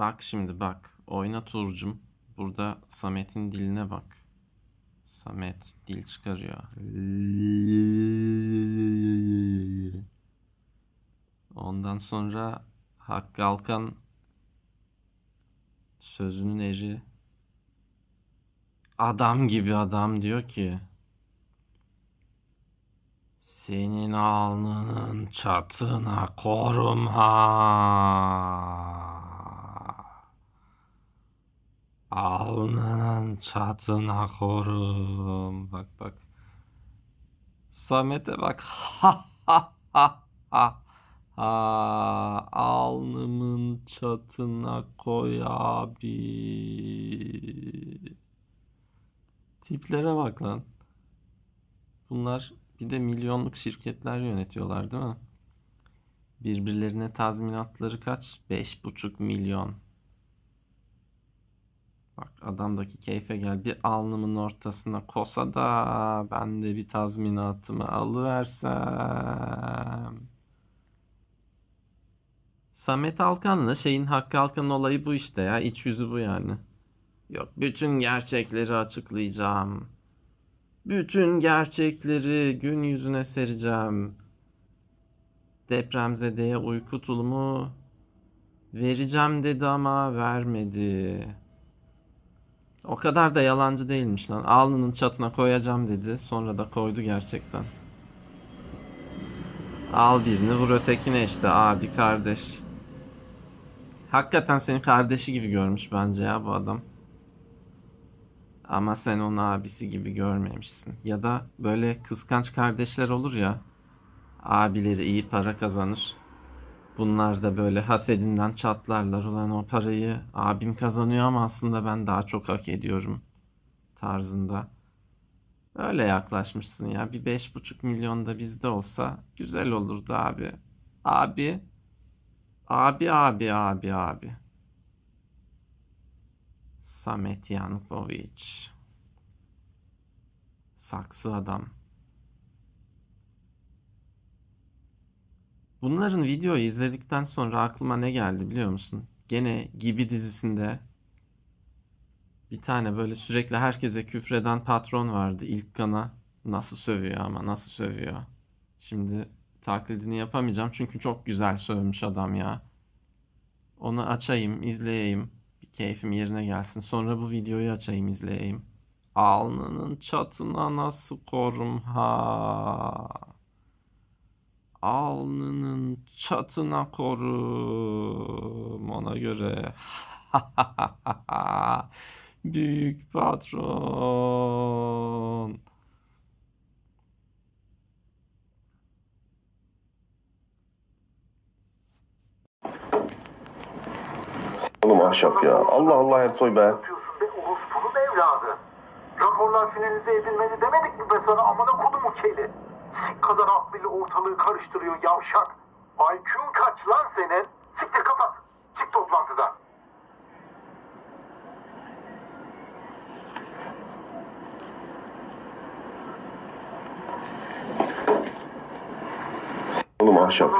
Bak şimdi bak. Oyna Turcum. Burada Samet'in diline bak. Samet dil çıkarıyor. Ondan sonra Hakkı Alkan sözünün eri adam gibi adam diyor ki senin alnının çatına korum ha. Alnının çatına korum. Bak bak. Samet'e bak. Ha ha ha ha. Alnımın çatına koy abi. Tiplere bak lan. Bunlar bir de milyonluk şirketler yönetiyorlar değil mi? Birbirlerine tazminatları kaç? 5,5 milyon. Bak adamdaki keyfe gel. Bir alnımın ortasına kosa da ben de bir tazminatımı alıversem. Samet Alkan'la şeyin Hakkı Alkan'ın olayı bu işte ya. İç yüzü bu yani. Yok bütün gerçekleri açıklayacağım. Bütün gerçekleri gün yüzüne sereceğim. Depremzedeye uyku tulumu vereceğim dedi ama vermedi. O kadar da yalancı değilmiş lan. Alnının çatına koyacağım dedi. Sonra da koydu gerçekten. Al birini vur ötekine işte abi kardeş. Hakikaten senin kardeşi gibi görmüş bence ya bu adam. Ama sen onu abisi gibi görmemişsin. Ya da böyle kıskanç kardeşler olur ya. Abileri iyi para kazanır. Bunlar da böyle hasedinden çatlarlar. Ulan o parayı abim kazanıyor ama aslında ben daha çok hak ediyorum tarzında. Öyle yaklaşmışsın ya. Bir beş buçuk milyon da bizde olsa güzel olurdu abi. Abi. Abi abi abi abi. Samet Yankovic. Saksı adam. Bunların videoyu izledikten sonra aklıma ne geldi biliyor musun? Gene Gibi dizisinde bir tane böyle sürekli herkese küfreden patron vardı. İlkan'a nasıl sövüyor ama nasıl sövüyor. Şimdi taklidini yapamayacağım çünkü çok güzel sövmüş adam ya. Onu açayım, izleyeyim. Bir keyfim yerine gelsin. Sonra bu videoyu açayım, izleyeyim. Alnının çatına nasıl korum ha? Alnının çatına korum ona göre. Büyük patron. Oğlum ahşap ya. Allah Allah Ersoy be. yapıyorsun be orospunun evladı. Raporlar finalize edilmedi demedik mi be sana amına kodumu keli. Sik kadar aklıyla ortalığı karıştırıyor yavşak. IQ'un kaç lan senin? Siktir kapat. Çık toplantıdan. Oğlum ahşap